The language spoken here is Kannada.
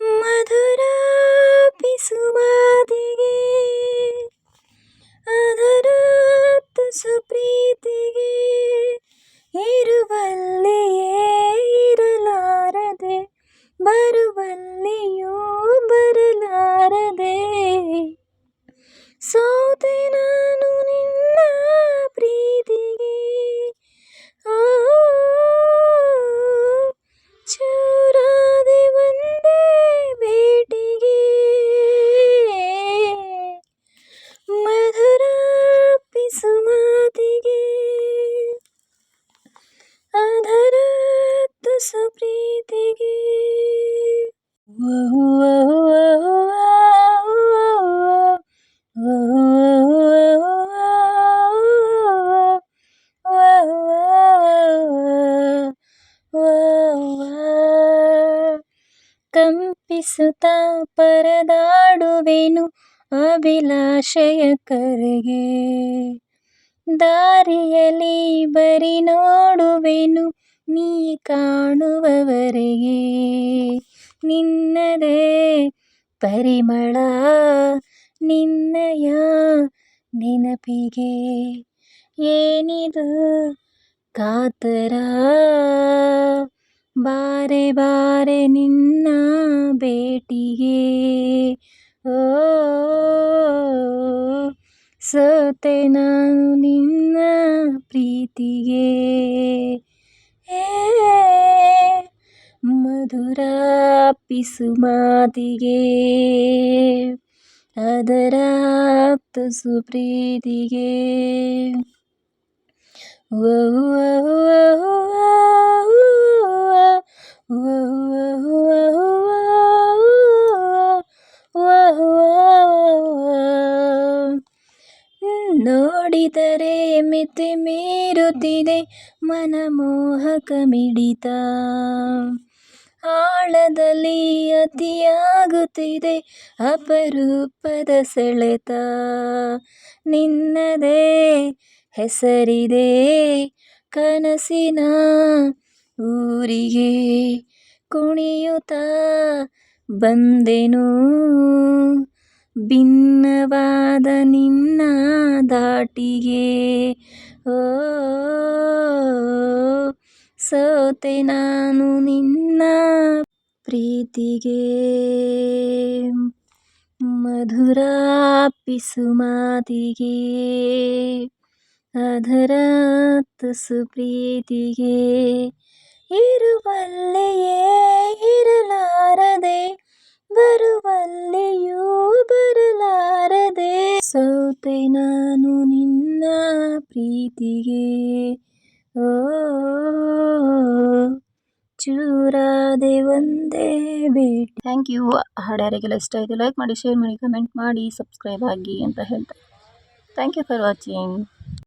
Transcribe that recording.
ಮಧುರ ಪಿಸುಮಾದಿಗೆ ಅದರ ತುಸು ಪ್ರೀತಿಗೆ ಇರುವಲ್ಲಿಯೇ ಇರಲಾರದೆ ಬರುವಲ್ಲಿಯೂ ಸೋತೆ ನಾನು ನಿನ್ನ ಕಂಪಿಸುತ್ತಾ ಪರದಾಡುವೆನು ಅಭಿಲಾಷೆಯ ಕರೆಗೆ. ದಾರಿಯಲ್ಲಿ ಬರಿ ನೋಡುವೆನು ನೀ ಕಾಣುವವರೆಗೆ. ನಿನ್ನದೇ ಪರಿಮಳ, ನಿನ್ನಯ ನೆನಪಿಗೆ. ಏನಿದು ಕಾತರ? ಬಾರೆ ಬಾರೆ ನಿನ್ನ ಭೇಟಿಗೆ. ಓ, ಸೋತೆ ನಾನು ನಿನ್ನ ಪ್ರೀತಿಗೆ. ಮಧುರ ಪಿಸುಮಾತಿಗೆ ಅದರ ತುಸು ಪ್ರೀತಿಗೆ. ಓ ನೋಡಿದರೆ ಮಿತಿ ಮೀರುತ್ತಿದೆ ಮನಮೋಹಕ ಮಿಡಿತ ಆಳದಲ್ಲಿ ಅತಿಯಾಗುತ್ತಿದೆ ಅಪರೂಪದ ಸೆಳೆತ. ನಿನ್ನದೇ ಹೆಸರಿದೆ ಕನಸಿನ ಊರಿಗೆ ಕುಣಿಯುತ್ತಾ ಬಂದೆನು. ಭಿನ್ನವಾದ ನಿನ್ನ ದಾಟಿಗೆ ಓ, ಸೋತೆ ನಾನು ನಿನ್ನ ಪ್ರೀತಿಗೆ. ಮಧುರ ಪಿಸುಮಾತಿಗೆ ಅದರ ತುಸು ಪ್ರೀತಿಗೆ ಇರುವಲ್ಲಿಯೇ ಇರಲಾರದೆ, ಬರುವಲ್ಲಿಯೂ ಸೋತೆ ನಾನು ನಿನ್ನ ಪ್ರೀತಿಗೆ. ಓ, ಚೂರಾದೆ ಒಂದೇ ಭೇಟಿ ಥ್ಯಾಂಕ್ ಯು ಹಾಡು ಯಾರಿಗೆಲ್ಲ ಇಷ್ಟ ಆಯಿತು. ಲೈಕ್ ಮಾಡಿ ಶೇರ್ ಮಾಡಿ ಕಮೆಂಟ್ ಮಾಡಿ ಸಬ್ಸ್ಕ್ರೈಬ್ ಆಗಿ ಅಂತ ಹೇಳ್ತಾರೆ ಥ್ಯಾಂಕ್ ಯು ಫಾರ್ ವಾಚಿಂಗ್